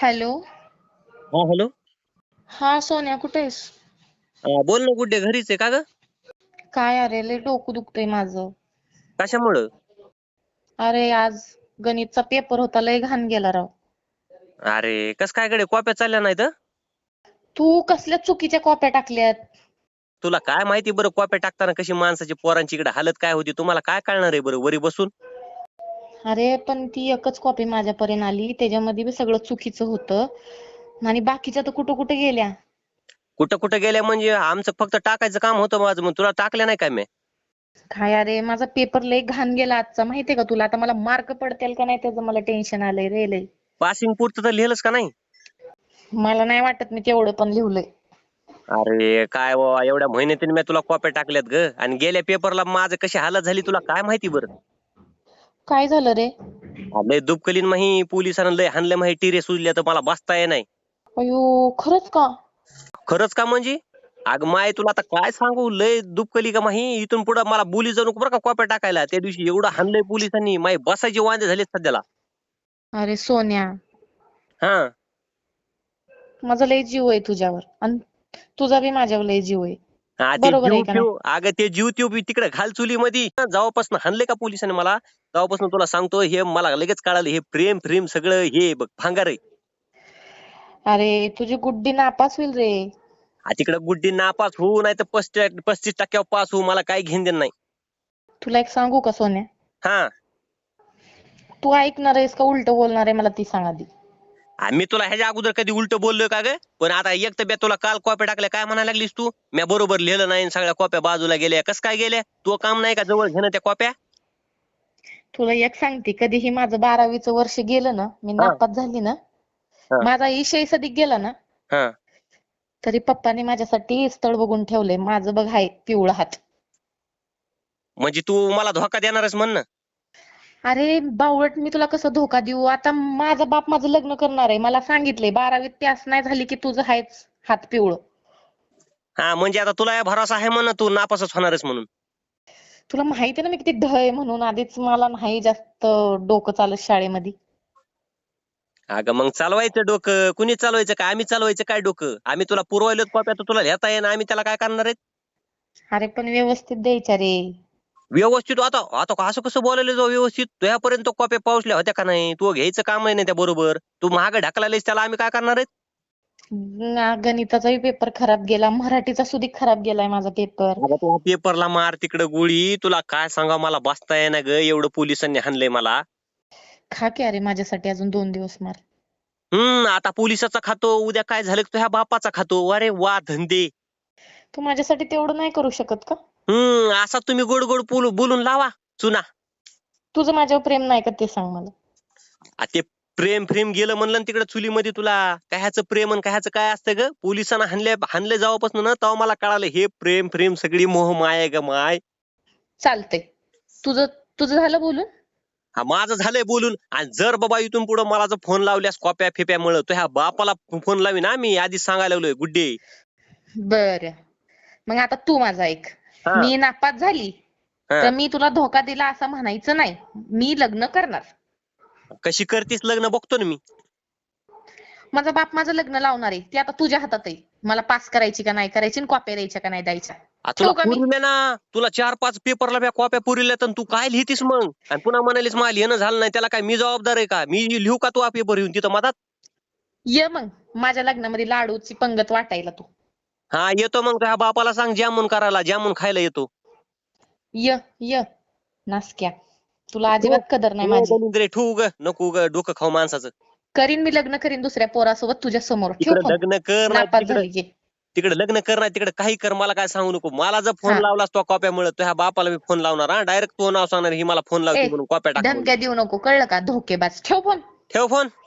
Hello. हा hello. हा सोन्या कुठे आहेस? बोल ना गुड्डे घरीच आहे का ग? काय अरे लय डोकं दुखतंय माझं. कशामुळं? अरे आज गणितचा पेपर होता लय घाण गेला राव. अरे कस काय कडे कॉप्या चालल्या नाहीत तू कसल्या चुकीच्या कॉप्या टाकल्यात? तुला काय माहिती बरं कॉप्या टाकताना कशी माणसाची पोरांची इकडे हालत काय होती तुम्हाला काय कळणार आहे बरं वरी बसून? अरे पण ती एकच कॉपी माझ्यापर्यंत आली. त्याच्यामध्ये बी सगळं चुकीचं होतं. आणि बाकीच्या तर कुठं कुठं गेल्या. कुठं कुठं गेल्या म्हणजे आमचं फक्त टाकायचं काम होतं माझं मग तुला टाकल्या नाही काय मी? काय अरे माझा पेपर लय घाण गेला आजचा. माहितीये का तुला? आता मला मार्क पडतील का नाही त्याचं मला टेन्शन आलंय रे लय. पासिंग पुरतं तर लिहिलंच का नाही? मला नाही वाटत मी तेवढं पण लिहलंय. अरे काय बाबा एवढ्या महिन्यातून मी तुला कॉप्या टाकल्यात ग. आणि गेल्या पेपरला माझं कशी हालत झाली तुला काय माहिती बरं? काय झालं रे? लय दुबकलीन माही पोलिसांना लय हाणलं माही टिरे सुजल्या तर मला बसता ये नाही. अयो खरंच का? खरंच का म्हणजे? अग माय तुला आता काय सांगू? लय दुबकली का माही? इथून पुढे मला बोली जाऊ नको बरं का कॉप्या टाकायला. त्या दिवशी एवढं हाणलंय पोलिसांनी. माही बसायचे वांदे झाले सध्याला. अरे सोन्या. हा. माझा लय जीव आहे तुझ्यावर. आणि तुझा बी माझ्यावर लय जीव आहे. हा, ते बरोबर आहे जीव का नाही? ठेव अगं ते जीव तिकडे घाल चुली मध्ये जेव्हापासून हाणले का पोलिसांनी मला? तेव्हापासून तुला सांगतो हे मला लगेच कळालं हे प्रेम प्रेम सगळं हे बघ भांगार आहे. अरे तुझी गुड्डी नापास होईल रे. हा, तिकडं गुड्डी नापास होऊ नाही तर पस्तीस पस्तीस टक्क्यावर पास होऊ मला काय घेण देणं नाही. तुला एक सांगू का सोन्या? हा. तू ऐकणार आहेस का उलट बोलणार आहे मला ती सांग आधी. आ, मी तुला ह्याच्या अगोदर कधी उलट बोललोय का ग? पण आता एक तर बे तुला काल कॉप्या टाकल्या काय म्हणायला लागलीस तू? मी बरोबर लिहिलं नाही आणि सगळ्या कॉप्या बाजूला गेल्या कस काय गेल्या? तू काम नाही का जवळ घेणं त्या कॉप्या? तुला एक सांगते कधीही माझं बारावीचं वर्ष गेलं ना मी हा. नापास झाली ना हा. माझा विषय सदिक गेला ना हा. तरी पप्पाने माझ्यासाठी स्थळ बघून ठेवलंय माझं बघ हाय पिवळा हात. म्हणजे तू मला धोका देणारच म्हण ना. अरे बावळट मी तुला कसं धोका देऊ? आता माझा बाप माझं लग्न करणार आहे मला सांगितलंय बारावीत पास नाही झाली की तुझं हायच हात पिवळं. हा म्हणजे आता तुला या भरोसा आहे म्हण तू नापासच होणारच म्हणून. तुला माहिती आहे ना मी किती ढ आहे म्हणून? आधीच मला नाही जास्त डोकं चालत शाळेमध्ये. अगं मग चालवायचं डोकं. कुणी चालवायचं काय? आम्ही चालवायचं काय डोकं? आम्ही तुला पुरवायलो कॉप्या तर तुला लिहिता येईना आम्ही त्याला काय करणार आहेत अरे पण व्यवस्थित द्यायच्या रे. व्यवस्थित? आता आता असं कसं बोलायला जाऊ व्यवस्थित? तुझ्यापर्यंत कॉप्या पावसल्या होत्या का नाही? तू घ्यायचं काम आहे ना त्या बरोबर. तू महाग ढकलायलास त्याला आम्ही काय करणार आहेत? गणिताचाही पेपर खराब गेला मराठीचा सुद्धा खराब गेलाय माझा पेपर अगं तू पेपरला मार तिकडं गोळी. तुला काय सांगा मला बसता येईना ग. एवढं पोलिसांनी हाणलंय मला. खा की अरे माझ्यासाठी अजून दोन दिवस मार. हम्म आता पोलिसाचा खातो उद्या काय झालं की तुझ्या बापाचा खातो. अरे वा धंदे. तू माझ्यासाठी तेवढं नाही करू शकत का? हम्म असा तुम्ही गोड गोड बोलू- बोलून लावा चुना. तुझं माझ्यावर प्रेम नाही का ते सांग मला. आ ते प्रेम प्रेम गेलं म्हणलं तिकडे चुलीमध्ये तुला. काय ह्याचं प्रेम आणि काय ह्याचं काय असतं ग? पोलिसांना हाणले हाणले जावापासून ना तेव्हा मला कळालं हे प्रेम प्रेम सगळी मोह माय ग माय. चालतंय. तुझं तुझं झालं बोलून? हा माझं झालंय बोलून. आणि जर बाबा इथून पुढे मला जर फोन लावल्यास कॉप्या फिप्यामुळं तो ह्या बापाला फोन लावी ना मी आधीच सांगायला लागलोय गुड्डे बर. मग आता तू माझा ऐक. हा. मी नापास झाली. हा. तर मी तुला धोका दिला असं म्हणायचं नाही. मी लग्न करणार. कशी करतीस लग्न बघतो ना मी. माझा बाप माझं लग्न लावणार आहे. ते आता तुझ्या हातात आहे. मला पास करायची का नाही करायची आणि कॉप्या द्यायच्या का नाही द्यायच्या. आ, तुला ठेवू का मी? पुरल्या ना तुला चार पाच पेपरला बी कॉप्या पुरल्या तर तू काय लिहितीस मग? आणि पुन्हा म्हणालीस मला लिहिणं झालं नाही. त्याला काय मी जबाबदार आहे का? मी लिहू का तू पेपर येऊन तिथं मधात? ये मग. माझ्या लग्नामध्ये लाडूची पंगत वाटायला तू. हा येतो मग. त्या बापाला सांग जामून करायला. जामून खायला येतो. य य. नासक्या. तुला अजिबात कदर नाही माझी. ठेवू ग. नको ग डोकं खाऊ माणसाचं. करीन मी लग्न करीन दुसऱ्या पोरासोबत तुझ्या समोर. तिकडे. लग्न कर नाही तिकडे तिकडे लग्न कर नाही तिकडे काही कर मला काय सांगू नको. मला जर फोन हा. लावलास तो कॉप्यामुळे तुझ्या बापाला मी फोन लावणार हा? डायरेक्ट तो नाव सांगणार ही मला फोन लावते ए, म्हणून कॉप्या टाक म्हणून. धमक्या देऊ नको. कळलं का? धोकेबाज ठेव फोन. ठेव फोन.